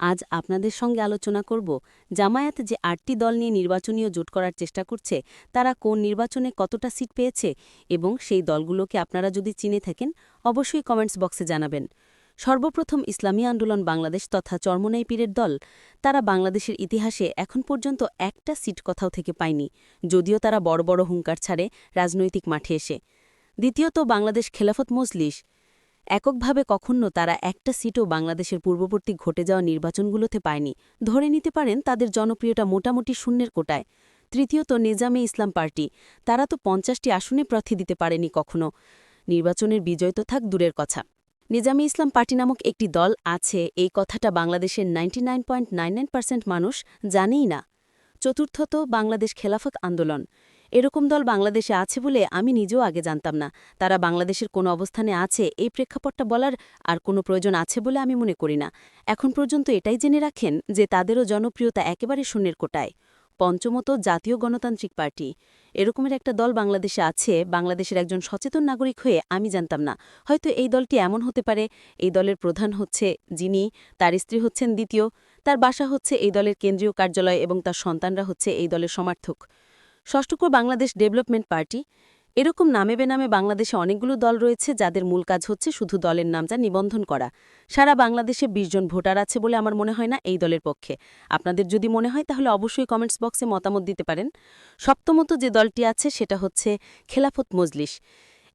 আজ আপনাদের সঙ্গে আলোচনা করব জামায়াত যে আটটি দল নিয়ে নির্বাচনীয় জোট করার চেষ্টা করছে, তারা কোন নির্বাচনে কতটা সিট পেয়েছে এবং সেই দলগুলোকে আপনারা যদি চিনে থাকেন, অবশ্যই কমেন্টস বক্সে জানাবেন। সর্বপ্রথম ইসলামী আন্দোলন বাংলাদেশ তথা চরমনাই পীরের দল। তারা বাংলাদেশের ইতিহাসে এখন পর্যন্ত একটা সিট কোথাও থেকে পায়নি, যদিও তারা বড় বড় হুঙ্কার ছাড়ে রাজনৈতিক মাঠে এসে। দ্বিতীয়ত বাংলাদেশ খেলাফত মজলিস। এককভাবে কখনো তারা একটা সিটও বাংলাদেশের পূর্ববর্তী ঘটে যাওয়া নির্বাচনগুলোতে পায়নি। ধরে নিতে পারেন, তাদের জনপ্রিয়তা মোটামুটি শূন্যের কোটায়। তৃতীয়ত, নিজামে ইসলাম পার্টি। তারা তো পঞ্চাশটি আসনে প্রার্থী দিতে পারেনি কখনো। নির্বাচনের বিজয় তো থাক দূরের কথা। নিজামে ইসলাম পার্টি নামক একটি দল আছে, এই কথাটা বাংলাদেশের নাইনটি মানুষ জানেই না। চতুর্থত, বাংলাদেশ খেলাফত আন্দোলন। এরকম দল বাংলাদেশে আছে বলে আমি নিজেও আগে জানতাম না। তারা বাংলাদেশের কোনো অবস্থানে আছে এই প্রেক্ষাপটটা বলার আর কোনো প্রয়োজন আছে বলে আমি মনে করি না। এখন পর্যন্ত এটাই জেনে রাখেন যে তাদেরও জনপ্রিয়তা একেবারে শূন্যের কোটায়। পঞ্চমত জাতীয় গণতান্ত্রিক পার্টি। এরকমের একটা দল বাংলাদেশে আছে, বাংলাদেশের একজন সচেতন নাগরিক হয়ে আমি জানতাম না। হয়তো এই দলটি এমন হতে পারে, এই দলের প্রধান হচ্ছে যিনি, তার স্ত্রী হচ্ছেন দ্বিতীয়, তার বাসা হচ্ছে এই দলের কেন্দ্রীয় কার্যালয় এবং তার সন্তানরা হচ্ছে এই দলের সমর্থক। ষষ্ঠকর বাংলাদেশ ডেভেলপমেন্ট পার্টি। এরকম নামে বেনামে বাংলাদেশে অনেকগুলো দল রয়েছে, যাদের মূল কাজ হচ্ছে শুধু দলের নাম যা নিবন্ধন করা। সারা বাংলাদেশে ২০ জন ভোটার আছে বলে আমার মনে হয় না এই দলের পক্ষে। আপনাদের যদি মনে হয় তাহলে অবশ্যই কমেন্টস বক্সে মতামত দিতে পারেন। সপ্তমত যে দলটি আছে সেটা হচ্ছে খেলাফত মজলিস।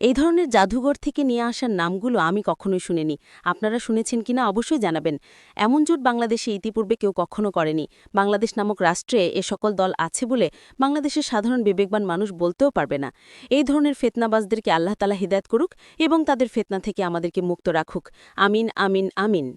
এই ধরনের জাদুঘর থেকে নিয়ে আসার নামগুলো আমি কখনোই শুনিনি। আপনারা শুনেছেন কিনা অবশ্যই জানাবেন। এমন জোট বাংলাদেশে ইতিপূর্বে কেউ কখনো করেনি। বাংলাদেশ নামক রাষ্ট্রে এ সকল দল আছে বলে বাংলাদেশের সাধারণ বিবেকবান মানুষ বলতেও পারবে না। এই ধরনের ফেতনাবাজদেরকে আল্লাহ তালা হিদায়ত করুক এবং তাদের ফেতনা থেকে আমাদেরকে মুক্ত রাখুক। আমিন আমিন আমিন।